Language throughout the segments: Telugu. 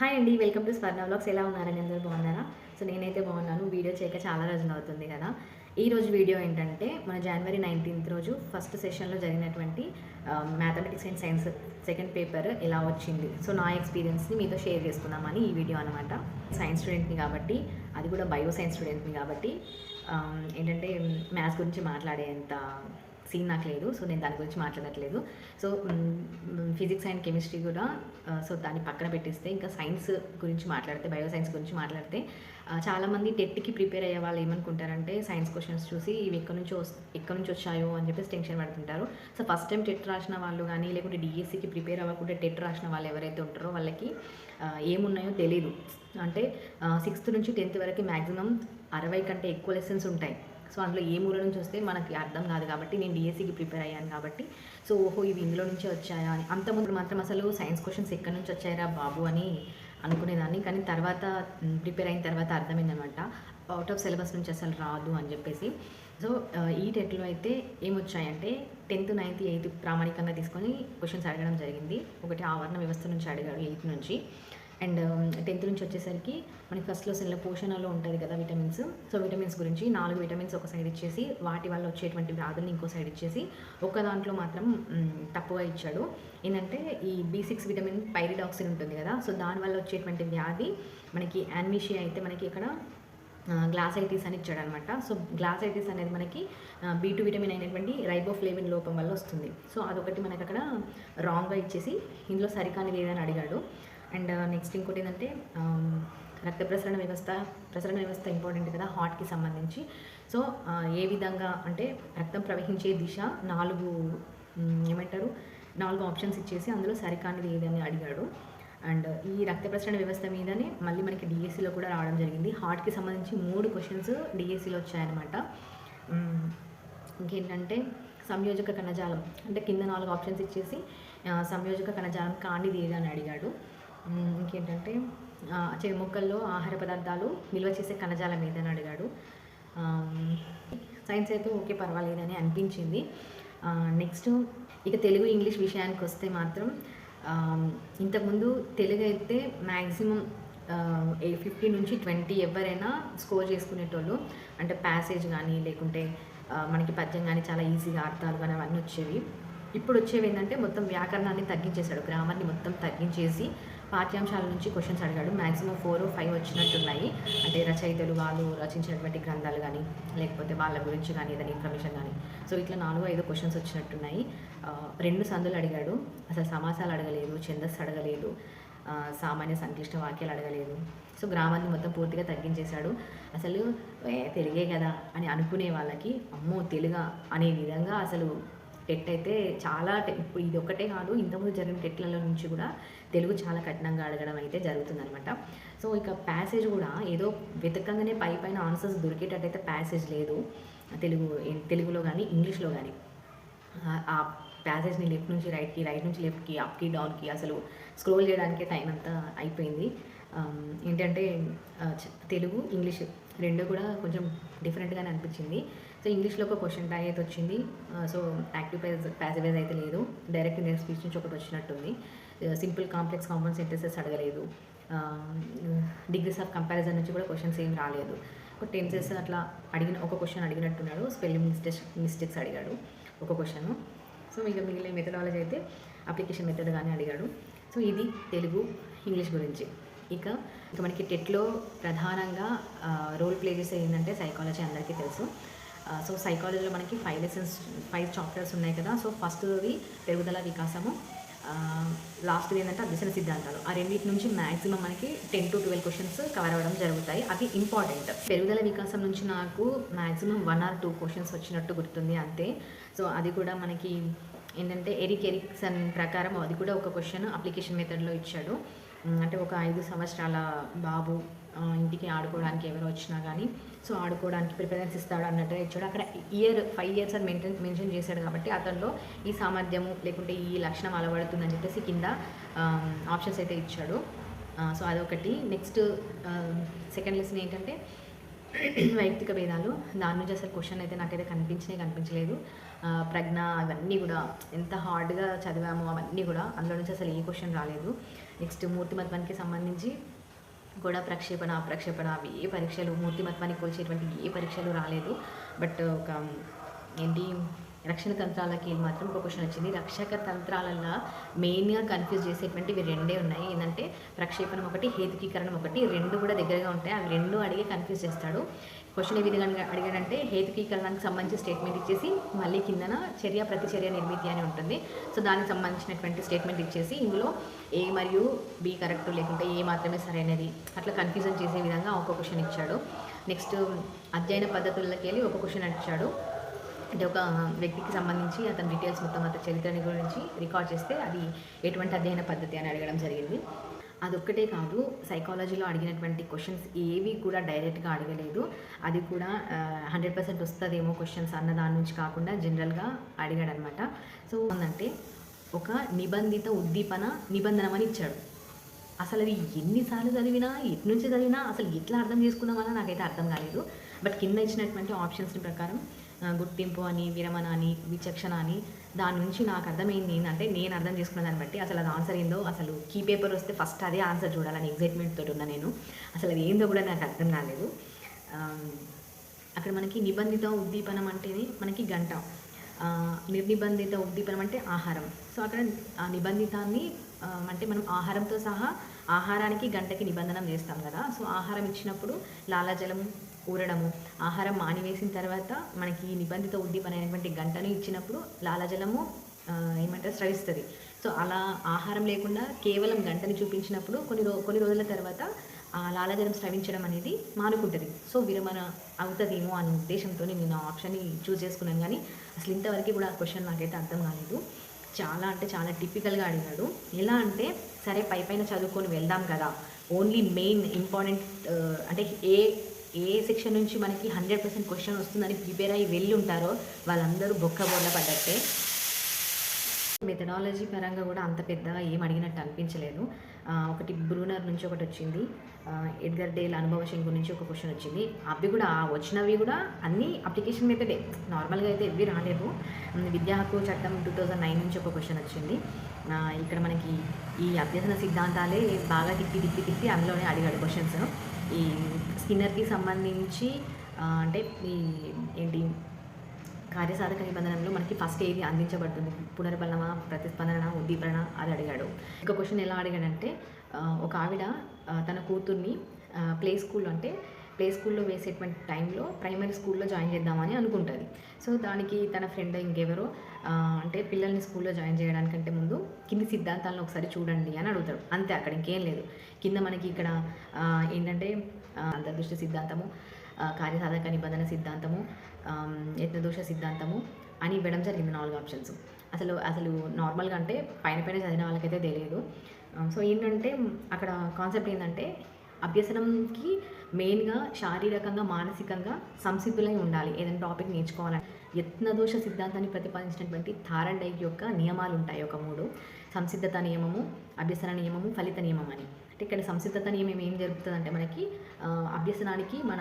హాయ్ అండి వెల్కమ్ టు స్వర్ణ బ్లాగ్స్ ఎలా ఉన్నారని అందరూ? బాగున్నారా? సో నేనైతే బాగున్నాను. వీడియో చేయక చాలా రోజులు అవుతుంది కదా. ఈ రోజు వీడియో ఏంటంటే మన జనవరి నైన్టీన్త్ రోజు ఫస్ట్ సెషన్లో జరిగినటువంటి mathematics and science second paper ఎలా వచ్చింది. సో నా ఎక్స్పీరియన్స్ని మీతో షేర్ చేసుకుందామని ఈ వీడియో అనమాట సైన్స్ స్టూడెంట్ని కాబట్టి అది కూడా బయో సైన్స్ స్టూడెంట్ని కాబట్టి ఏంటంటే మ్యాథ్స్ గురించి మాట్లాడేంత సీన్ నాకు లేదు సో నేను దాని గురించి మాట్లాడట్లేదు. సో ఫిజిక్స్ అండ్ కెమిస్ట్రీ కూడా సో దాన్ని పక్కన పెట్టేస్తే ఇంకా సైన్స్ గురించి మాట్లాడితే బయో సైన్స్ గురించి మాట్లాడితే చాలామంది టెట్కి ప్రిపేర్ అయ్యే వాళ్ళు ఏమనుకుంటారంటే సైన్స్ క్వశ్చన్స్ చూసి ఇవి ఎక్కడి నుంచి ఎక్కడి నుంచి వచ్చాయో అని చెప్పేసి టెన్షన్ పడుతుంటారు. సో ఫస్ట్ టైం టెట్ రాసిన వాళ్ళు కానీ లేకుంటే డిఎస్సికి ప్రిపేర్ అవ్వకుండా టెట్ రాసిన వాళ్ళు ఎవరైతే ఉంటారో వాళ్ళకి ఏమున్నాయో తెలియదు అంటే సిక్స్త్ నుంచి టెన్త్ వరకు మ్యాక్సిమం అరవై కంటే ఎక్కువ లెసన్స్ ఉంటాయి. సో అందులో ఏ మూల నుంచి వస్తే మనకి అర్థం కాదు కాబట్టి నేను డిఎస్సికి ప్రిపేర్ అయ్యాను కాబట్టి. సో ఓహో ఇవి ఇందులో నుంచి వచ్చాయా? అని అంతకుముందు మాత్రం అసలు సైన్స్ క్వశ్చన్స్ ఎక్కడి నుంచి వచ్చాయరా బాబు అని అనుకునేదాన్ని. కానీ తర్వాత ప్రిపేర్ అయిన తర్వాత అర్థమైందనమాట. అవుట్ ఆఫ్ సిలబస్ నుంచి అసలు రాదు అని చెప్పేసి. సో ఈ టెట్లో అయితే ఏమొచ్చాయంటే టెన్త్ నైన్త్ ఎయిత్ ప్రామాణికంగా తీసుకొని క్వశ్చన్స్ అడగడం జరిగింది. ఒకటి ఆవరణ వ్యవస్థ నుంచి అడిగాడు ఎయిత్ నుంచి. అండ్ టెన్త్ నుంచి వచ్చేసరికి మనకి ఫస్ట్ లెసన్లో పోషణలో ఉంటుంది కదా విటమిన్స్ సో విటమిన్స్ గురించి నాలుగు విటమిన్స్ ఒక సైడ్ ఇచ్చేసి వాటి వల్ల వచ్చేటువంటి వ్యాధుల్ని ఇంకో సైడ్ ఇచ్చేసి ఒక దాంట్లో మాత్రం తప్పుగా ఇచ్చాడు. ఏంటంటే ఈ బీ సిక్స్ విటమిన్ పైరిడాక్సిన్ ఉంటుంది కదా సో దానివల్ల వచ్చేటువంటి వ్యాధి మనకి యాన్మిషియా అయితే మనకి ఇక్కడ గ్లాసైటిస్ అని ఇచ్చాడు అనమాట సో గ్లాసైటిస్ అనేది మనకి బీ టూ విటమిన్ అయినటువంటి రైబోఫ్లేవిన్ లోపం వల్ల వస్తుంది. సో అదొకటి మనకి అక్కడ రాంగ్గా ఇచ్చేసి ఇందులో సరికాని లేదని అడిగాడు. అండ్ uh, నెక్స్ట్ ఇంకోటి ఏంటంటే um, రక్త ప్రసరణ వ్యవస్థ ప్రసరణ వ్యవస్థ ఇంపార్టెంట్ కదా హార్ట్కి సంబంధించి. సో uh, ఏ విధంగా అంటే రక్తం ప్రవహించే దిశ నాలుగు um, ఏమంటారు నాలుగు ఆప్షన్స్ ఇచ్చేసి అందులో సరికానిది ఏదని అడిగాడు. అండ్ ఈ రక్త ప్రసరణ వ్యవస్థ మీదనే మళ్ళీ మనకి డిఎస్సిలో కూడా రావడం జరిగింది. హార్ట్కి సంబంధించి మూడు క్వశ్చన్స్ డిఎస్సిలో వచ్చాయన్నమాట. Um, ఇంకేంటంటే సంయోజక కణజాలం అంటే కింద నాలుగు ఆప్షన్స్ ఇచ్చేసి uh, సంయోజక కణజాలం కానిది ఏదని అని అడిగాడు. ఇంకేంటంటే చెవి మొక్కల్లో ఆహార పదార్థాలు నిల్వ చేసే కణజాలం ఏదని అడిగాడు. సైన్స్ అయితే ఓకే పర్వాలేదని అనిపించింది. నెక్స్ట్ ఇక తెలుగు ఇంగ్లీష్ విషయానికి వస్తే మాత్రం ఇంతకుముందు తెలుగు అయితే మ్యాక్సిమం ఫిఫ్టీ నుంచి ట్వంటీ ఎవరైనా స్కోర్ చేసుకునేటోళ్ళు అంటే ప్యాసేజ్ కానీ లేకుంటే మనకి పద్యం కానీ చాలా ఈజీగా అర్థాలు కానీ అవన్నీ వచ్చేవి. ఇప్పుడు వచ్చేవి ఏంటంటే మొత్తం వ్యాకరణాన్ని తగ్గించేశాడు. గ్రామర్ని మొత్తం తగ్గించేసి పాఠ్యాంశాల నుంచి క్వశ్చన్స్ అడిగాడు. మ్యాక్సిమం ఫోర్ ఫైవ్ వచ్చినట్టున్నాయి. అంటే రచయితలు వాళ్ళు రచించినటువంటి గ్రంథాలు కానీ లేకపోతే వాళ్ళ గురించి కానీ ఏదైనా ఇన్ఫర్మేషన్ కానీ సో ఇట్లా నాలుగు ఐదు క్వశ్చన్స్ వచ్చినట్టున్నాయి. రెండు సందులు అడిగాడు. అసలు సమాసాలు అడగలేదు ఛందస్సు అడగలేదు సామాన్య సంక్లిష్ట వాక్యాలు అడగలేదు. సో గ్రామాన్ని మొత్తం పూర్తిగా తగ్గించేశాడు. అసలు ఏ తెలుగే కదా అని అనుకునే వాళ్ళకి అమ్మో తెలుగా అనే విధంగా అసలు టెట్ అయితే చాలా ఇప్పుడు ఇది ఒక్కటే కాదు ఇంతకుముందు జరిగిన టెట్లలో నుంచి కూడా తెలుగు చాలా కఠినంగా అడగడం అయితే జరుగుతుందనమాట సో ఇక ప్యాసేజ్ కూడా ఏదో వెతకంగానే పై పైన ఆన్సర్స్ దొరికేటట్టయితే ప్యాసేజ్ లేదు. తెలుగు తెలుగులో కానీ ఇంగ్లీష్లో కానీ ఆ- ప్యాసేజ్ని లెఫ్ట్ నుంచి రైట్కి రైట్ నుంచి లెఫ్ట్కి అప్కి డౌన్కి అసలు స్క్రోల్ చేయడానికే టైం అంతా అయిపోయింది. ఏంటంటే తెలుగు ఇంగ్లీష్ రెండు కూడా కొంచెం డిఫరెంట్గానే అనిపించింది. సో ఇంగ్లీష్లో ఒక క్వశ్చన్ ట్యాగ్ అయితే వచ్చింది. సో యాక్టివ్ ప్యాస్ ప్యాసివేజ్ అయితే లేదు. డైరెక్ట్ నేను స్పీచ్ నుంచి ఒకటి వచ్చినట్టుంది. సింపుల్ కాంప్లెక్స్ కాంపౌండ్ సెంటెన్సెస్ అడగలేదు. డిగ్రీస్ ఆఫ్ కంపారిజన్ నుంచి కూడా క్వశ్చన్స్ ఏం రాలేదు. ఒక టెన్సెస్ అట్లా అడిగిన ఒక క్వశ్చన్ అడిగినట్టున్నాడు. స్పెల్లింగ్ మిస్టేక్స్ మిస్టేక్స్ అడిగాడు ఒక క్వశ్చన్. సో ఇక మిగిలిన మెథడాలజీ అయితే అప్లికేషన్ మెథడ్ కానీ అడిగాడు. సో ఇది తెలుగు ఇంగ్లీష్ గురించి. ఇక ఇక మనకి టెట్లో ప్రధానంగా రోల్ ప్లే చేసేది ఏంటంటే సైకాలజీ అందరికీ తెలుసు. సో సైకాలజీలో మనకి ఫైవ్ లెసన్స్ ఫైవ్ చాప్టర్స్ ఉన్నాయి కదా. సో ఫస్ట్ది పెరుగుదల వికాసము. లాస్ట్ ఏంటంటే అభ్యసన సిద్ధాంతాలు. ఆ రెండింటి నుంచి మ్యాక్సిమం మనకి ten to twelve questions cover అవ్వడం జరుగుతాయి. అవి ఇంపార్టెంట్ పెరుగుదల వికాసం నుంచి నాకు maximum one or two questions వచ్చినట్టు గుర్తుంది అంతే. సో అది కూడా మనకి ఏంటంటే ఎరిక్ ఎరిక్సన్ ప్రకారం అది కూడా ఒక క్వశ్చన్ అప్లికేషన్ మెథడ్లో ఇచ్చాడు. అంటే ఒక ఐదు సంవత్సరాల బాబు ఇంటికి ఆడుకోవడానికి ఎవరు వచ్చినా కానీ సో ఆడుకోవడానికి ప్రిఫరెన్స్ ఇస్తాడు అన్నట్టుగా ఇచ్చాడు. అక్కడ ఇయర్ ఫైవ్ ఇయర్స్ అని మెయింటైన్ మెన్షన్ చేశాడు కాబట్టి అతనిలో ఈ సామర్థ్యము లేకుంటే ఈ లక్షణం అలవడుతుందని చెప్పేసి కింద ఆప్షన్స్ అయితే ఇచ్చాడు. సో అదొకటి. నెక్స్ట్ సెకండ్ లెసన్ ఏంటంటే వైయక్తిక భేదాలు దాని నుంచి అసలు క్వశ్చన్ అయితే నాకైతే కనిపించనే కనిపించలేదు. ప్రజ్ఞ అవన్నీ కూడా ఎంత హార్డ్గా చదివామో అవన్నీ కూడా అందులో నుంచి అసలు ఏ క్వశ్చన్ రాలేదు. నెక్స్ట్ మూర్తిమత్వానికి సంబంధించి కూడా ప్రక్షేపణ అప్రక్షేపణ అవి ఏ పరీక్షలు మూర్తిమత్వానికి కొలిచేటువంటి ఏ పరీక్షలు రాలేదు. బట్ ఒక ఏంటి రక్షణ తంత్రాలకి మాత్రం ఒక క్వశ్చన్ వచ్చింది. రక్షక తంత్రాలలో మెయిన్గా కన్ఫ్యూజ్ చేసేటువంటి ఇవి రెండే ఉన్నాయి. ఏంటంటే ప్రక్షేపణం ఒకటి హేతుకీకరణం ఒకటి రెండు కూడా దగ్గరగా ఉంటాయి. అవి రెండు అడిగి కన్ఫ్యూజ్ చేస్తాడు. క్వశ్చన్ ఏ విధంగా అడిగాడంటే హేతుకీకరణానికి సంబంధించి స్టేట్మెంట్ ఇచ్చేసి మళ్ళీ కిందన చర్య ప్రతిచర్య నిర్మితి అని ఉంటుంది. సో దానికి సంబంధించినటువంటి స్టేట్మెంట్ ఇచ్చేసి ఇందులో ఏ మరియు బి కరెక్ట్ లేకుంటే ఏ మాత్రమే సరైనది. అట్లా కన్ఫ్యూజన్ చేసే విధంగా ఒక క్వశ్చన్ ఇచ్చాడు. నెక్స్ట్ అధ్యయన పద్ధతులకి వెళ్ళి ఒక క్వశ్చన్ ఇచ్చాడు అంటే ఒక వ్యక్తికి సంబంధించి అతని డీటెయిల్స్ మొత్తం అతని చరిత్రని గురించి రికార్డ్ చేస్తే అది ఎటువంటి అధ్యయన పద్ధతి అని అడగడం జరిగింది. అదొక్కటే కాదు సైకాలజీలో అడిగినటువంటి క్వశ్చన్స్ ఏవి కూడా డైరెక్ట్గా అడగలేదు. అది కూడా హండ్రెడ్ పర్సెంట్ వస్తుందేమో క్వశ్చన్స్ అన్న దాని నుంచి కాకుండా జనరల్గా అడిగాడు అనమాట సో ఏంటంటే ఒక నిబంధిత ఉద్దీపన నిబంధనమని ఇచ్చాడు. అసలు అది ఎన్నిసార్లు చదివినా ఎటు నుంచి చదివినా అసలు ఎట్లా అర్థం చేసుకుందామని నాకైతే అర్థం కాలేదు. బట్ కింద ఇచ్చినటువంటి ఆప్షన్స్ ప్రకారం గుర్తింపు అని విరమణ అని విచక్షణ అని దాని నుంచి నాకు అర్థమైంది ఏంటంటే నేను అర్థం చేసుకున్న దాన్ని బట్టి అసలు అది ఆన్సర్ ఏందో అసలు కీ పేపర్ వస్తే ఫస్ట్ అదే ఆన్సర్ చూడాలని ఎగ్జైట్మెంట్ తోటి ఉన్నా నేను. అసలు అది ఏందో కూడా నాకు అర్థం కాలేదు. అక్కడ మనకి నిబంధిత ఉద్దీపనం అంటేనే మనకి గంట. నిర్నిబంధిత ఉద్దీపనం అంటే ఆహారం. సో అక్కడ ఆ నిబంధితాన్ని అంటే మనం ఆహారంతో సహా ఆహారానికి గంటకి నిబంధనం చేస్తాం కదా. సో ఆహారం ఇచ్చినప్పుడు లాలాజలం ఊరడము ఆహారం మానివేసిన తర్వాత మనకి నిబంధిత ఉద్దీపన అయినటువంటి గంటను ఇచ్చినప్పుడు లాలాజలము ఏమంటారు స్రవిస్తుంది. సో అలా ఆహారం లేకుండా కేవలం గంటని చూపించినప్పుడు కొన్ని రో కొన్ని రోజుల తర్వాత ఆ లాలాజలం స్రవించడం అనేది మానుకుంటుంది. సో విరమణ అవుతుందేమో అనే ఉద్దేశంతో నేను ఆ ఆప్షన్ని చూస్ చేసుకున్నాను. కానీ అసలు ఇంతవరకు కూడా ఆ క్వశ్చన్ నాకైతే అర్థం కాలేదు. చాలా అంటే చాలా టిపికల్గా అడిగాడు. ఎలా అంటే సరే పై పైన చదువుకొని వెళ్దాం కదా. ఓన్లీ మెయిన్ ఇంపార్టెంట్ అంటే ఏ ఏ సెక్షన్ నుంచి మనకి హండ్రెడ్ పర్సెంట్ క్వశ్చన్ వస్తుందని ప్రిపేర్ అయ్యి వెళ్ళి ఉంటారో వాళ్ళందరూ బొక్క బోర్ల పడ్డట్టే. మెథడాలజీ పరంగా కూడా అంత పెద్దగా ఏం అడిగినట్టు అనిపించలేదు. ఒకటి బ్రూనర్ నుంచి ఒకటి వచ్చింది. ఎడ్గర్ డేల్ అనుభవశం గురించి ఒక క్వశ్చన్ వచ్చింది. అవి కూడా వచ్చినవి కూడా అన్నీ అప్లికేషన్ మెథడే నార్మల్గా అయితే ఇవి రాలేదు. విద్యా హక్కు చట్టం టూ థౌజండ్ నైన్ నుంచి ఒక క్వశ్చన్ వచ్చింది. ఇక్కడ మనకి ఈ అభ్యసన సిద్ధాంతాలే బాగా తిప్పి తిప్పి తిప్పి అందులోనే అడిగాడు క్వశ్చన్స్ ఈ స్కిన్నర్కి సంబంధించి అంటే ఈ ఏంటి కార్యసాధక నిబంధనలో మనకి ఫస్ట్ ఏది అందించబడుతుంది? పునర్బలన ప్రతిస్పందన ఉద్దీపన అది అడిగాడు. ఇంకో క్వశ్చన్ ఎలా అడిగాడంటే ఒక ఆవిడ తన కూతుర్ని ప్లే స్కూల్ అంటే ప్లే స్కూల్లో వేసేటువంటి టైంలో ప్రైమరీ స్కూల్లో జాయిన్ చేద్దామని అనుకుంటుంది. సో దానికి తన ఫ్రెండ్ ఇంకెవరో అంటే పిల్లల్ని స్కూల్లో జాయిన్ చేయడానికంటే ముందు కింది సిద్ధాంతాలను ఒకసారి చూడండి అని అడుగుతాడు అంతే అక్కడ ఇంకేం లేదు. కింద మనకి ఇక్కడ ఏంటంటే అంతర్దృష్టి సిద్ధాంతము కార్యసాధక నిబంధన సిద్ధాంతము యత్నదోష సిద్ధాంతము అని ఇవ్వడం జరిగింది నాలుగు ఆప్షన్స్. అసలు అసలు నార్మల్గా అంటే పైన పైన చదివిన వాళ్ళకైతే తెలియదు. సో ఏంటంటే అక్కడ కాన్సెప్ట్ ఏంటంటే అభ్యసనంకి మెయిన్గా శారీరకంగా మానసికంగా సంసిద్ధులై ఉండాలి. ఏదైనా టాపిక్ నేర్చుకోవాలని. యత్నదోష సిద్ధాంతాన్ని ప్రతిపాదించినటువంటి థారండైక్ యొక్క నియమాలు ఉంటాయి ఒక మూడు. సంసిద్ధత నియమము అభ్యసన నియమము ఫలిత నియమం అని. అంటే ఇక్కడ సంసిద్ధత నియమం ఏం జరుగుతుందంటే మనకి అభ్యసనానికి మన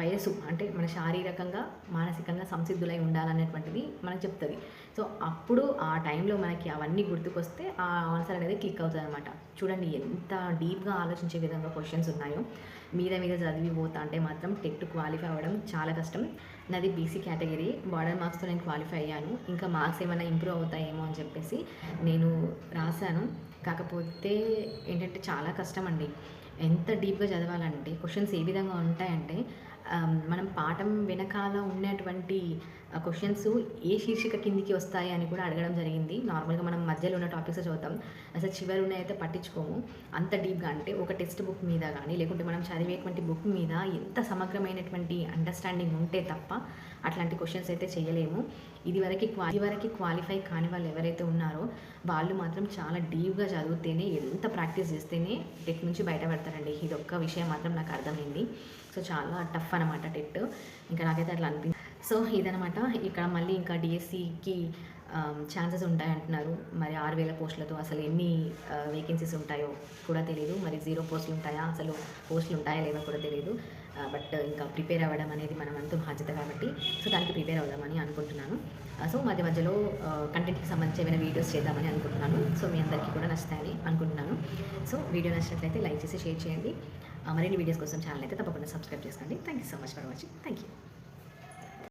వయస్సు అంటే మన శారీరకంగా మానసికంగా సంసిద్ధులై ఉండాలనేటువంటిది మనకు చెప్తుంది. సో అప్పుడు ఆ టైంలో మనకి అవన్నీ గుర్తుకొస్తే ఆ ఆన్సర్ అనేది క్లిక్ అవుతుంది అనమాట చూడండి ఎంత డీప్గా ఆలోచించే విధంగా క్వశ్చన్స్ ఉన్నాయో. మీద మీద చదివి పోతా అంటే మాత్రం టెట్ క్వాలిఫై అవ్వడం చాలా కష్టం. నాది బీసీ కేటగిరీ బార్డర్ మార్క్స్తో నేను క్వాలిఫై అయ్యాను. ఇంకా మార్క్స్ ఏమైనా ఇంప్రూవ్ అవుతాయేమో అని చెప్పేసి నేను రాశాను. కాకపోతే ఏంటంటే చాలా కష్టం అండి ఎంత డీప్గా చదవాలంటే క్వశ్చన్స్ ఏ విధంగా ఉంటాయంటే మనం పాఠం వెనకాల ఉన్నటువంటి క్వశ్చన్స్ ఏ శీర్షిక కిందికి వస్తాయి అని కూడా అడగడం జరిగింది. నార్మల్గా మనం మధ్యలో ఉన్న టాపిక్స్ చదువుతాం అసలు చివరి ఉన్నాయైతే పట్టించుకోము. అంత డీప్గా అంటే ఒక టెక్స్ట్ బుక్ మీద కానీ లేకుంటే మనం చదివేటువంటి బుక్ మీద ఎంత సమగ్రమైనటువంటి అండర్స్టాండింగ్ ఉంటే తప్ప అట్లాంటి క్వశ్చన్స్ అయితే చేయలేము. ఇదివరకు క్వా వరకు క్వాలిఫై కాని వాళ్ళు ఎవరైతే ఉన్నారో వాళ్ళు మాత్రం చాలా డీప్గా చదివితేనే ఎంత ప్రాక్టీస్ చేస్తేనే టెట్ నుంచి బయటపడతారండి. ఇది ఒక్క విషయం మాత్రం నాకు అర్థమైంది. సో చాలా టఫ్ అనమాట టెట్ ఇంకా నాకైతే అట్లా అనిపించింది సో ఇదనమాట ఇక్కడ మళ్ళీ ఇంకా డిఎస్సికి ఛాన్సెస్ ఉంటాయంటున్నారు మరి ఆరు వేల పోస్టులతో అసలు ఎన్ని వేకెన్సీస్ ఉంటాయో కూడా తెలియదు మరి జీరో పోస్టులు ఉంటాయా? అసలు పోస్టులు ఉంటాయా లేవో కూడా తెలియదు బట్ ఇంకా ప్రిపేర్ అవ్వడం అనేది మనం అంతా బాధ్యత కాబట్టి సో దానికి ప్రిపేర్ అవుదామని అనుకుంటున్నాను. సో మధ్య మధ్యలో కంటెంట్కి సంబంధించి ఏమైనా వీడియోస్ చేద్దామని అనుకుంటున్నాను. సో మీ అందరికీ కూడా నచ్చుతాయని అనుకుంటున్నాను. సో వీడియో నచ్చినట్లయితే లైక్ చేసి షేర్ చేయండి. మరిన్ని వీడియోస్ కోసం ఛానల్ అయితే తప్పకుండా సబ్స్క్రైబ్ చేసుకోండి. Thank you so much for watching thank you